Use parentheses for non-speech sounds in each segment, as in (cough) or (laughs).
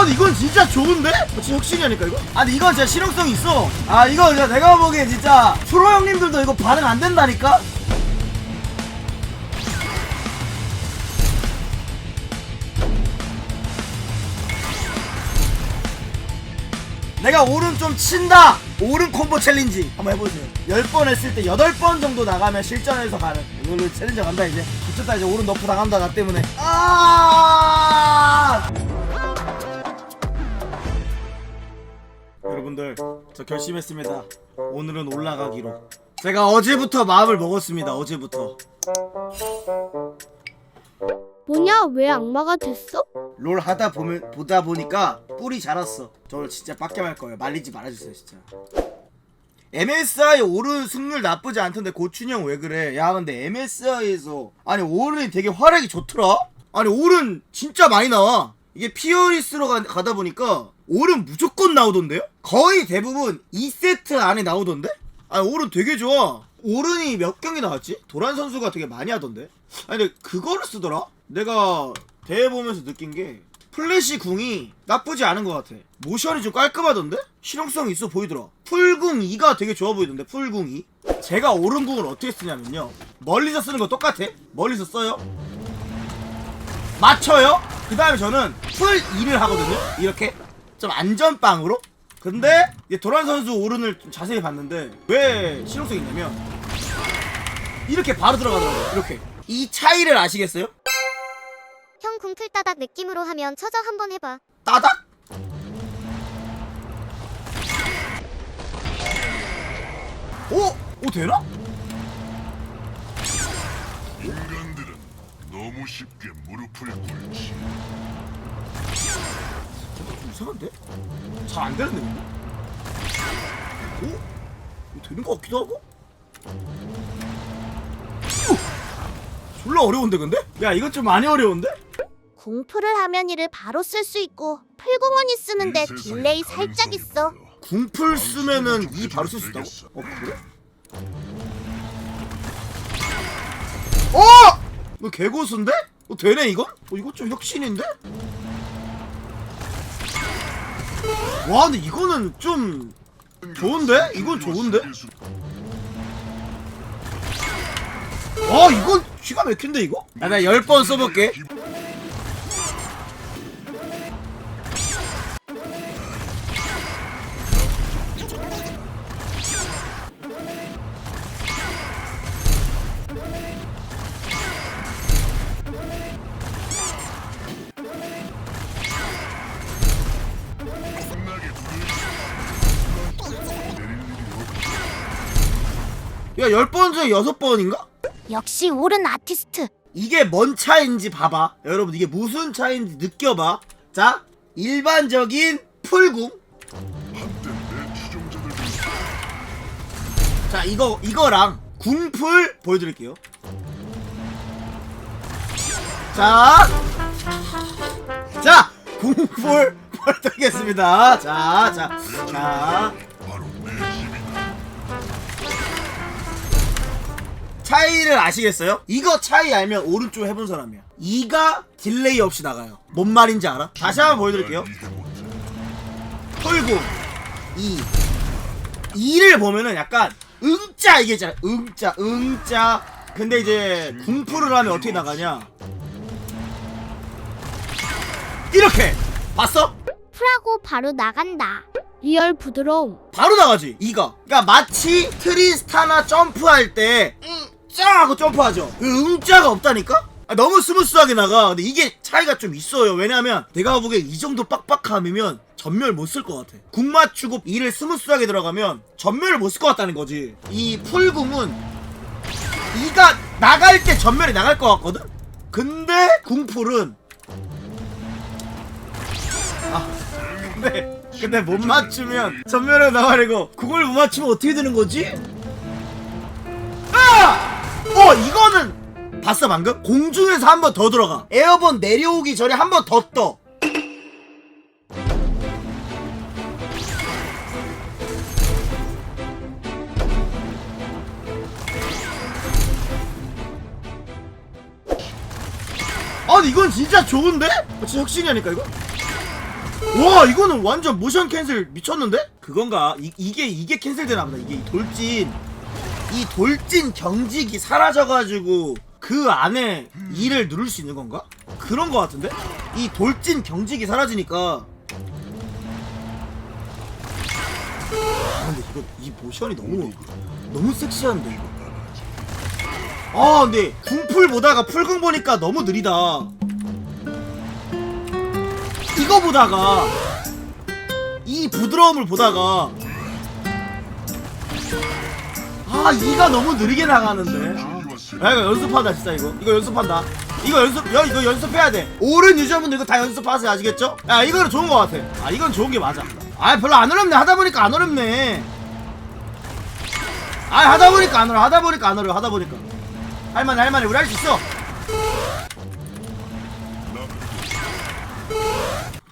아니 이건 진짜 좋은데? 어, 진짜 혁신이라니까 이거? 아니 이건 진짜 실용성이 있어. 아 이거 진짜 내가 보기엔 진짜 프로 형님들도 이거 반응 안 된다니까? 내가 오른 좀 친다! 오른 콤보 챌린지 한번 해보세요. 10번 했을 때 8번 정도 나가면 실전에서 가는. 이걸로 챌린저 간다 이제. 미쳤다 이제 오른 너프 당한다 나 때문에. 아 여러분들 저 결심했습니다 오늘은 올라가기로 제가 어제부터 마음을 먹었습니다 어제부터 뭐냐 왜 악마가 됐어? 롤 하다 보면 보다 보니까 뿔이 자랐어. 저를 진짜 빡게 할 거예요. 말리지 말아주세요, 진짜. MSI 오른 승률 나쁘지 않던데 고춘형 왜 그래? 야 근데 MSI에서 아니 오른이 되게 활약이 좋더라. 아니 오른 진짜 많이 나와. 이게 피어리스로 가, 가다 보니까 오른 무조건 나오던데요? 거의 대부분 2세트 안에 나오던데? 아니 오른 되게 좋아. 오른이 몇 경기 나왔지? 도란 선수가 되게 많이 하던데? 아니 근데 그거를 쓰더라? 내가 대회 보면서 느낀 게 플래시 궁이 나쁘지 않은 것 같아. 모션이 좀 깔끔하던데? 실용성이 있어 보이더라. 풀궁 2가 되게 좋아 보이던데, 풀궁 2. 제가 오른궁을 어떻게 쓰냐면요. 멀리서 쓰는 거 똑같아. 멀리서 써요. 맞춰요. 그 다음에 저는 풀 2를 하거든요. 이렇게. 좀 안전빵으로. 근데 이제 도란 선수 오른을 좀 자세히 봤는데 왜 실용성이 있냐면 이렇게 바로 들어가더라고요. 이렇게. 이 차이를 아시겠어요? 형 궁풀 따닥 느낌으로 하면 처져 한번 해봐. 따닥? 오? 오 되나? 인간들은 너무 쉽게 무릎을 꿇지. 좀 이상한데? 잘 안 되는데 근데? 오? 이거 되는 거 같기도 하고? 오! 졸라 어려운데 근데? 야 이건 좀 많이 어려운데? 궁풀을 하면 이를 바로 쓸 수 있고 풀궁원이 쓰는데 딜레이 살짝 있어. 궁풀 쓰면은 이 바로 쓸 수 있다고? 어 그래? 어! 이거 개고수인데? 어 되네 이거? 어 이거 좀 혁신인데? 와 근데 이거는 좀 좋은데? 이건 좋은데? 와 이건 기가 막힌데 이거? 야 내가 10번 써볼게 야 10번 중에 6번인가? 역시 옳은 아티스트. 이게 뭔 차이인지 봐봐. 여러분 이게 무슨 차이인지 느껴봐. 자, 일반적인 풀궁. 자, 이거 이거랑 궁풀 보여드릴게요. 자, 자, 궁풀 (laughs) 보여드리겠습니다. 자, 자, 자. 차이를 아시겠어요? 이거 차이 알면 오른쪽 해본 사람이야. 2가 딜레이 없이 나가요. 뭔 말인지 알아? 다시 한번 보여드릴게요. 털고 2 2를 보면은 약간 응자 이게 있잖아 응자 응자 근데 이제 궁풀을 하면 어떻게 나가냐 이렇게 봤어? 풀하고 바로 나간다. 리얼 부드러움 바로 나가지 2가 그러니까 마치 트리스타나 점프할 때응 짜 하고 점프하죠 그 응자가 없다니까? 아, 너무 스무스하게 나가 근데 이게 차이가 좀 있어요 왜냐면 내가 보기엔 이 정도 빡빡함이면 전멸 못 쓸 것 같아 궁 맞추고 이를 스무스하게 들어가면 전멸을 못 쓸 것 같다는 거지 이 풀궁은 이가 나갈 때 전멸이 나갈 것 같거든? 근데 궁풀은 아 근데 근데 못 맞추면 전멸을 나가리고 그걸 못 맞추면 어떻게 되는 거지? 아! 어 이거는 봤어 방금? 공중에서 한 번 더 들어가 에어본 내려오기 전에 한 번 더 떠. 아니 이건 진짜 좋은데? 어, 진짜 혁신이라니까 이거? 와 이거는 완전 모션 캔슬 미쳤는데? 그건가? 이, 이게 이게 캔슬되나 보다 이게 이 돌진 이 돌진 경직이 사라져가지고 그 안에 이를 누를 수 있는 건가? 그런 거 같은데? 이 돌진 경직이 사라지니까 아 근데 이거 이 모션이 너무 너무 섹시한데 이거 아 근데 궁풀 보다가 풀궁 보니까 너무 느리다 이거 보다가 이 부드러움을 보다가 아 이가 너무 느리게 나가는데. 아, 야 이거 연습하다 진짜 이거. 이거 연습한다. 이거 연습 야 이거 연습해야 돼. 오른 유저분들 이거 다 연습하세요 아시겠죠? 야 이거는 좋은 거 같아. 아 이건 좋은 게 맞아. 아 별로 안 어렵네. 하다 보니까 안 어렵네. 아 하다 보니까 안 어려 하다 보니까 안 어려 하다 보니까. 할만해 할만해. 우리 할 수 있어.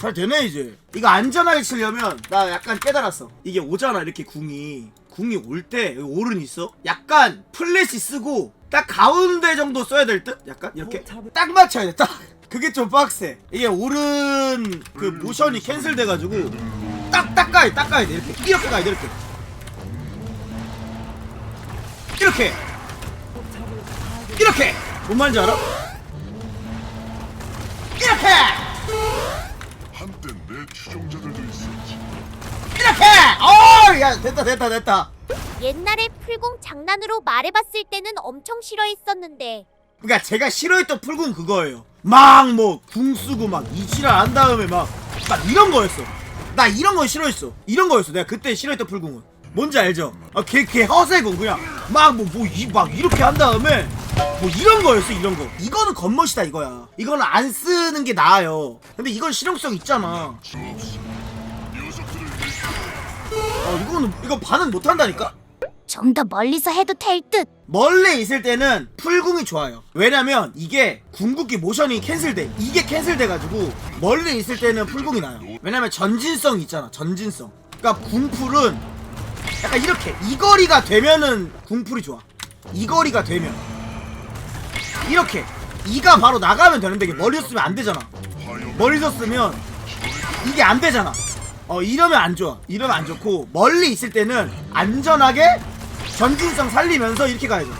잘 되네 이제. 이거 안전하게 치려면 나 약간 깨달았어. 이게 오잖아 이렇게 궁이 궁이 올 때 오른 있어? 약간 플래시 쓰고 딱 가운데 정도 써야 될 듯? 약간? 이렇게 딱 맞춰야 돼 딱! (laughs) 그게 좀 빡세. 이게 오른 그 모션이 캔슬 돼가지고 딱 딱 가야 딱 가야 돼. 이렇게 이렇게 가야 돼 이렇게. 이렇게. 이렇게! 뭔 말인지 알아? 이렇게! 한때 내 추종자들도 있었지. 이렇게! 어, 야 됐다 됐다 됐다. 옛날에 풀공 장난으로 말해봤을 때는 엄청 싫어했었는데 그러니까 제가 싫어했던 풀궁 그거예요. 막 뭐 궁 쓰고 막 이지랄 한 다음에 막 막 이런 거였어. 나 이런 거 싫어했어. 이런 거였어. 내가 그때 싫어했던 풀궁은. 뭔지 알죠? 아, 걔, 걔 허세고 그냥 막 뭐 뭐 이 막 이렇게 한 다음에 뭐 이런 거였어 이런 거. 이거는 겉멋이다 이거야. 이거는 안 쓰는 게 나아요. 근데 이건 실용성 있잖아. 어 이거는 이거 반응 못 한다니까? 좀 더 멀리서 해도 될 듯. 멀리 있을 때는 풀궁이 좋아요. 왜냐면 이게 궁극기 모션이 캔슬돼. 이게 캔슬돼가지고 멀리 있을 때는 풀궁이 나요. 왜냐면 전진성 있잖아. 전진성. 그러니까 궁풀은 약간 이렇게 이 거리가 되면은 궁풀이 좋아. 이 거리가 되면 이렇게 이가 바로 나가면 되는데 이게 멀리서 쓰면 안 되잖아. 멀리서 쓰면 이게 안 되잖아. 어 이러면 안 좋아. 이러면 안 좋고 멀리 있을 때는 안전하게 전진성 살리면서 이렇게 가야죠.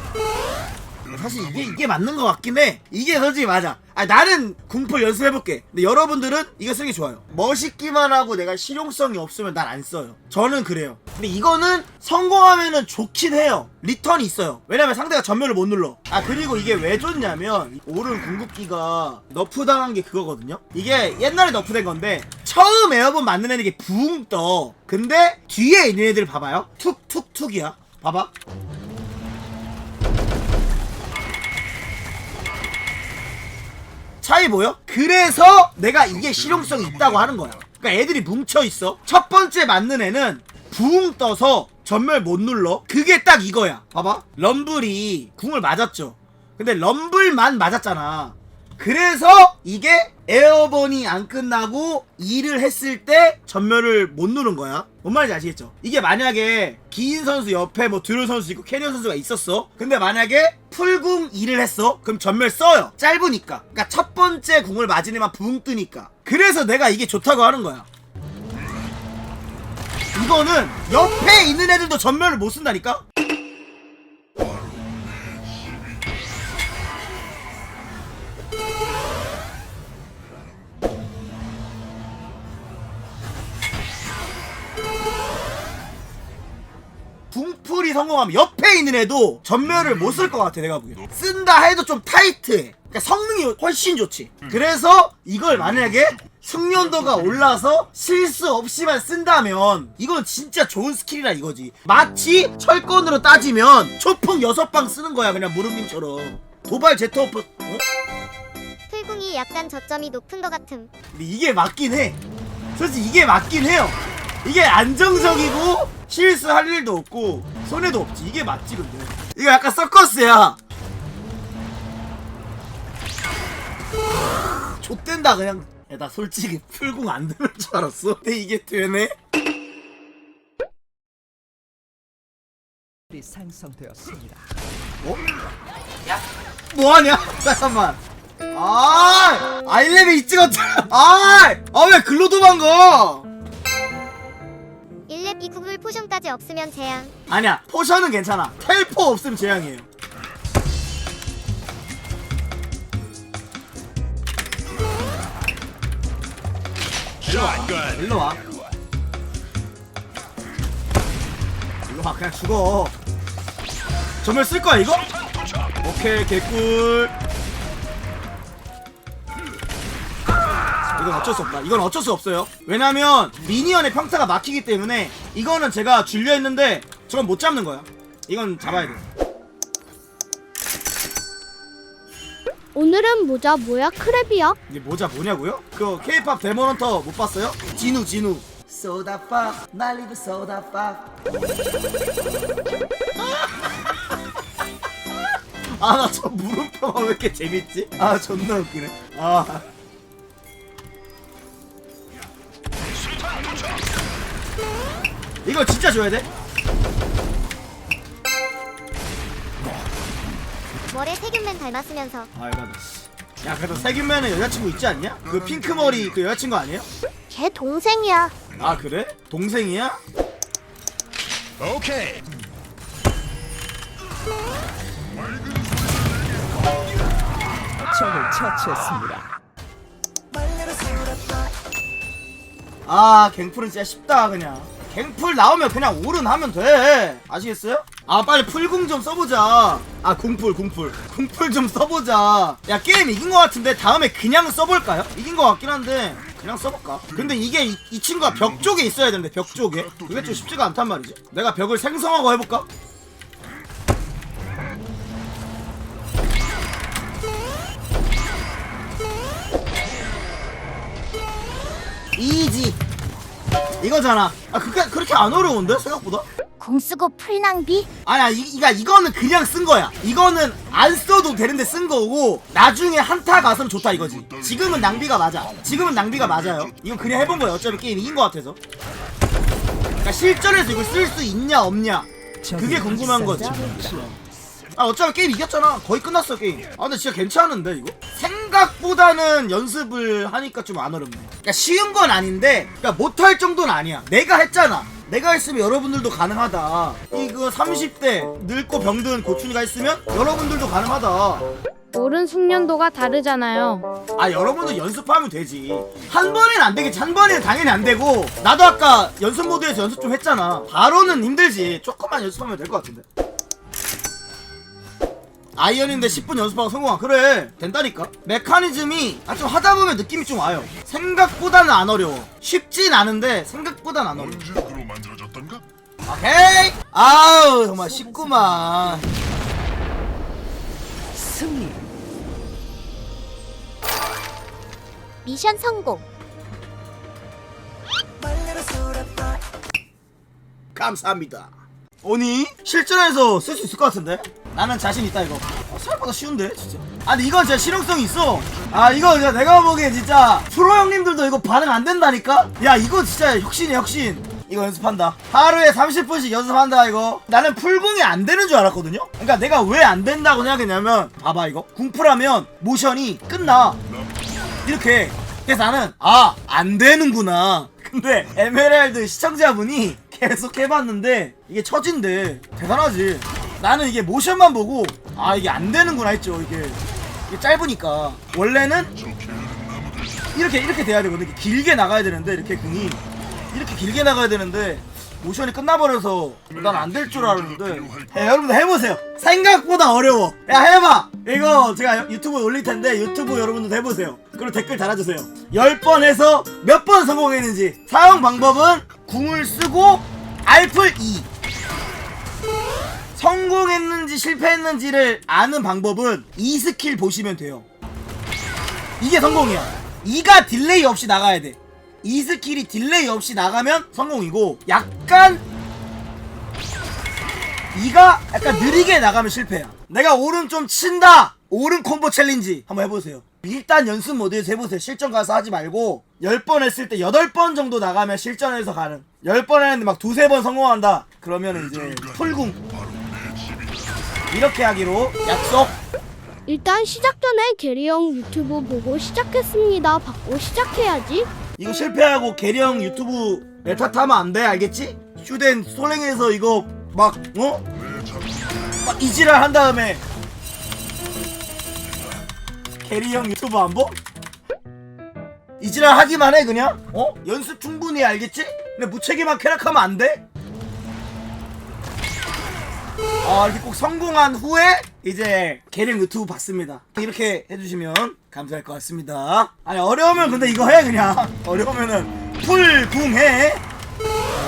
사실 이게 이게 맞는 것 같긴 해. 이게 솔직히 맞아. 아 나는 궁풀 연습해볼게. 근데 여러분들은 이거 쓰는 게 좋아요. 멋있기만 하고 내가 실용성이 없으면 난 안 써요. 저는 그래요. 근데 이거는 성공하면은 좋긴 해요. 리턴이 있어요. 왜냐면 상대가 전면을 못 눌러. 아 그리고 이게 왜 좋냐면 오른 궁극기가 너프 당한 게 그거거든요. 이게 옛날에 너프된 건데 처음 에어본 맞는 애는 이게 붕 떠. 근데 뒤에 있는 애들 봐봐요. 툭툭툭이야. 봐봐. 차이 보여? 그래서 내가 이게 실용성이 있다고 하는 거야. 그러니까 애들이 뭉쳐 있어. 첫 번째 맞는 애는 붕 떠서 전멸 못 눌러. 그게 딱 이거야. 봐봐. 럼블이 궁을 맞았죠. 근데 럼블만 맞았잖아. 그래서 이게 에어본이 안 끝나고 일을 했을 때 전멸을 못 누른 거야. 뭔 말인지 아시겠죠? 이게 만약에 기인 선수 옆에 뭐 드루 선수 있고 캐니언 선수가 있었어. 근데 만약에 풀궁 일을 했어. 그럼 전멸 써요. 짧으니까. 그러니까 첫 번째 궁을 맞은 애만 붕 뜨니까. 그래서 내가 이게 좋다고 하는 거야. 이거는 옆에 있는 애들도 전멸을 못 쓴다니까? 성공하면 옆에 있는 애도 전멸을 못 쓸 것 같아 내가 보기엔 쓴다 해도 좀 타이트해 그러니까 성능이 훨씬 좋지 그래서 이걸 만약에 숙련도가 올라서 실수 없이만 쓴다면 이건 진짜 좋은 스킬이라 이거지 마치 철권으로 따지면 초풍 6방 쓰는 거야 그냥 무릎님처럼 도발 제트오프 어? 풀궁이 약간 저점이 높은 것 같음. 근데 이게 맞긴 해. 솔직히 이게 맞긴 해요. 이게 안정적이고 실수할 일도 없고 손해도 없지. 이게 맞지 근데. 이거 약간 서커스야. 좆된다 그냥. 야, 나 솔직히 풀궁 안 되는 줄 알았어. 근데 이게 되네? 이 생성되었습니다. 어? 뭐하냐? (laughs) 잠깐만. 아, 아일레비 이 찍었잖아. 아, 아왜 글로 도망가? 1렙 이구글 포션까지 없으면 제한. 아니야, 포션은 괜찮아. 텔포 없으면 재앙이에요. 일로 와. 일로 와, 그냥 죽어. 전멸 쓸 거야 이거? 오케이, 개꿀. 이건 어쩔 수 없다. 이건 어쩔 수 없어요. 왜냐면 미니언의 평타가 막히기 때문에 이거는 제가 줄려 했는데 저건 못 잡는 거야. 이건 잡아야 돼. 오늘은 모자 뭐야 크랩이야? 이게 모자 뭐냐고요? 그 K-팝 데모넌터 못 봤어요? 진우 진우. 소다팍 난리도 소다팍. (laughs) 아나 저 물음표가 왜 이렇게 재밌지? 아 존나 웃기네. 아. 이거 진짜 줘야 돼? 머리에 세균맨 닮았으면서. 아 이거 야 그래도 세균맨은 여자친구 있지 않냐? 그 핑크 머리 그 여자친구 아니에요? 걔 동생이야. 아 그래? 동생이야? 오케이. 적을 처치했습니다. 아 갱풀은 진짜 쉽다 그냥 갱풀 나오면 그냥 오른 하면 돼 아시겠어요? 아 빨리 풀궁 좀 써보자 아 궁풀 궁풀 궁풀 좀 써보자 야 게임 이긴 것 같은데 다음에 그냥 써볼까요? 이긴 것 같긴 한데 그냥 써볼까? 근데 이게 이, 이 친구가 벽 쪽에 있어야 되는데 벽 쪽에 그게 좀 쉽지가 않단 말이지 내가 벽을 생성하고 해볼까? 이지. 이거잖아. 아 그게 그렇게 안 어려운데 생각보다? 공 쓰고 풀 낭비? 아니야 이, 이가 이거는 그냥 쓴 거야. 이거는 안 써도 되는데 쓴 거고 나중에 한타 가서는 좋다 이거지. 지금은 낭비가 맞아. 지금은 낭비가 맞아요. 이건 그냥 해본 거야. 어차피 게임 이긴 거 같아서. 그러니까 실전에서 이걸 쓸 수 있냐 없냐. 그게 궁금한 거지 아 어차피 게임 이겼잖아. 거의 끝났어 게임. 아 근데 진짜 괜찮은데 이거? 생각보다는 연습을 하니까 좀 안 어렵네. 그러니까 쉬운 건 아닌데 그러니까 못할 정도는 아니야. 내가 했잖아. 내가 했으면 여러분들도 가능하다. 이거 30대 늙고 병든 고춘이가 했으면 여러분들도 가능하다. 오른 숙련도가 다르잖아요. 아 여러분도 연습하면 되지. 한 번에는 안 되겠지. 한 번에는 당연히 안 되고. 나도 아까 연습 모드에서 연습 좀 했잖아. 바로는 힘들지. 조금만 연습하면 될 것 같은데 아이언인데 10분 연습하고 성공한 그래 된다니까 메커니즘이 아, 좀 하다 보면 느낌이 좀 와요 생각보다는 안 어려워 쉽진 않은데 생각보다는 안 어려워 원주역으로 만들어졌던가? 오케이 아우 정말 쉽구만 승리. 미션 성공. 감사합니다. 오니 실전에서 쓸 수 있을 것 같은데? 나는 자신 있다 이거. 어, 생각보다 쉬운데 진짜. 아 근데 이건 진짜 실용성이 있어. 아 이거 진짜 내가 보기엔 진짜 프로 형님들도 이거 반응 안 된다니까? 야 이거 진짜 혁신이야 혁신. 이거 연습한다. 하루에 30분씩 연습한다 이거. 나는 풀궁이 안 되는 줄 알았거든요. 그러니까 내가 왜 안 된다고 생각했냐면 봐봐 이거 궁풀하면 모션이 끝나. 이렇게 그래서 나는 아 안 되는구나 근데 에메랄드 시청자분이 계속 해봤는데 이게 처진대 대단하지. 나는 이게 모션만 보고 아 이게 안 되는구나 했죠 이게. 이게 짧으니까. 원래는 이렇게 이렇게 돼야 되거든. 이렇게 길게 나가야 되는데 이렇게 궁이. 이렇게 길게 나가야 되는데 모션이 끝나버려서 난 안 될 줄 알았는데. 야, 여러분들 해보세요. 생각보다 어려워. 야 해봐. 이거 제가 유튜브에 올릴 텐데 유튜브 여러분들 해보세요. 그리고 댓글 달아주세요. 10번 해서 몇 번 성공했는지. 사용 방법은 궁을 쓰고 알플 2 성공했는지 실패했는지를 아는 방법은 이 스킬 보시면 돼요. 이게 성공이야. 2가 딜레이 없이 나가야 돼 이 스킬이 딜레이 없이 나가면 성공이고 약간 2가 약간 느리게 나가면 실패야. 내가 오른 좀 친다. 오른 콤보 챌린지 한번 해보세요. 일단 연습 모드에서 해보세요. 실전 가서 하지 말고 10번 했을 때 8번 정도 나가면 실전에서 가능 10번 했는데 막 두세 번 성공한다. 그러면 이제 풀궁. 이렇게 하기로 약속. 일단 시작 전에 게리 형 유튜브 보고 시작했습니다. 받고 시작해야지. 이거 실패하고 계령 유튜브 메타 타면 안 돼 알겠지? 슈덴 솔랭에서 이거 막 어? 막 이지랄 한 다음에 게리 형 유튜브 안 보? 이지랄 하기만 해 그냥? 어? 연습 충분히 해, 알겠지? 근데 무책임한 캐릭하면 안 돼? 아 이렇게 꼭 성공한 후에 이제 게리 유튜브 봤습니다. 이렇게 해주시면 감사할 것 같습니다. 아니 어려우면 근데 이거 해 그냥. (laughs) 어려우면은 풀궁해.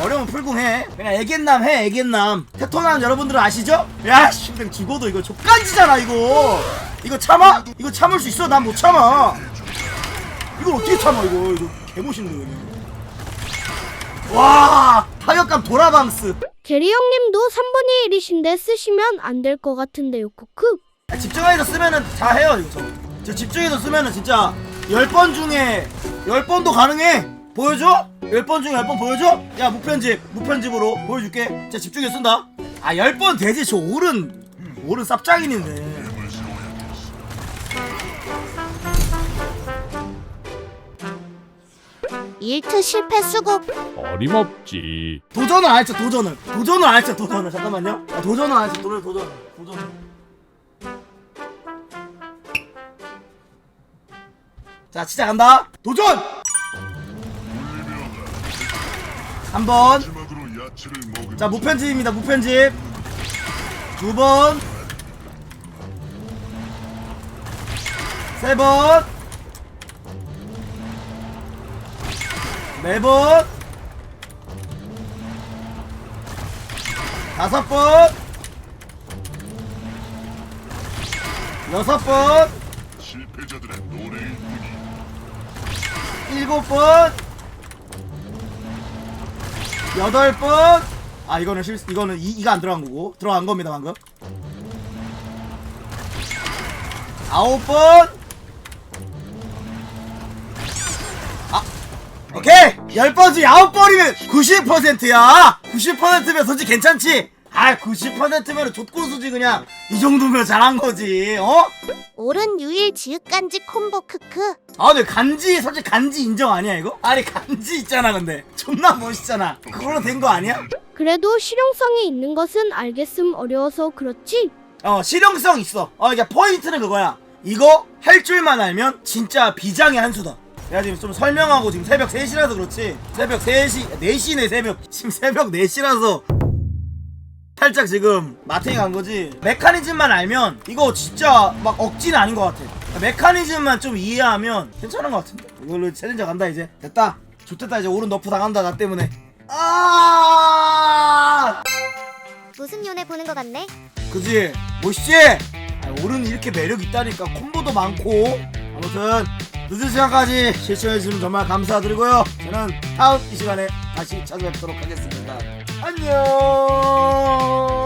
어려운 풀궁해. 그냥 애견남 해 애견남. 테토남 여러분들은 아시죠? 야 씨, 근데 죽어도 이거 족간지잖아 이거. 이거 참아? 이거 참을 수 있어? 난 못 참아. 이걸 어떻게 참아 이거. 이거 개멋있네 그냥 와 타격감 도라방스 게리 형님도 3분의 1이신데 쓰시면 안 될 것 같은데 요. 코크. 아, 집중해서 쓰면은 다 해요 이거 저. 저 집중해서 쓰면은 진짜 10번 중에 10번도 가능해 보여줘? 10번 중에 10번 보여줘? 야 무편집 무편집으로 보여줄게 진짜 집중해서 쓴다 아 10번 되지 저 올은 올은 쌉짱이는 일트 실패 수급. 어림없지. 도전을 안 했죠 도전을 도전을 안 했죠 도전을 잠깐만요. 아, 도전을 안 했죠 도전 도전 도전 자 시작한다. 도전! 한번. 마지막으로 야채를 먹은 자 무편집입니다 무편집. 두번. 세번 네번 다섯 번 여섯 번 실패자들의 노래일 뿐이 일곱 번 여덟 번. 아 이거는 실 이거는 이, 이가 안 들어간 거고 들어간 겁니다 방금. 아홉 번 10번 중 9번이면 90%야! 90%면 솔직히 괜찮지? 아 90%면 족고수지 그냥 이 정도면 잘한 거지 어? 옳은 유일 지읒간지 콤보 크크 아 근데 간지 솔직히 간지 인정 아니야 이거? 아니 간지 있잖아 근데 존나 멋있잖아 그걸로 된 거 아니야? 그래도 실용성이 있는 것은 알겠음 어려워서 그렇지 어 실용성 있어 어 이게 포인트는 그거야 이거 할 줄만 알면 진짜 비장의 한 수다 내가 지금 좀 설명하고 지금 새벽 3시라서 그렇지. 새벽 3시 4시네 새벽. 지금 새벽 4시라서. 살짝 지금 마탱이 간 거지. 메커니즘만 알면 이거 진짜 막 억지는 아닌 것 같아. 메커니즘만 좀 이해하면 괜찮은 것 같은데? 이걸로 챌린저 간다 이제. 됐다. 좋됐다 이제 오른 너프 당한다 나 때문에. 아! 무슨 연애 보는 것 같네. 그지? 멋있지? 아, 오른 이렇게 매력 있다니까. 콤보도 많고. 아무튼 늦은 시간까지 시청해주시면 정말 감사드리고요. 저는 다음 이 시간에 다시 찾아뵙도록 하겠습니다. 안녕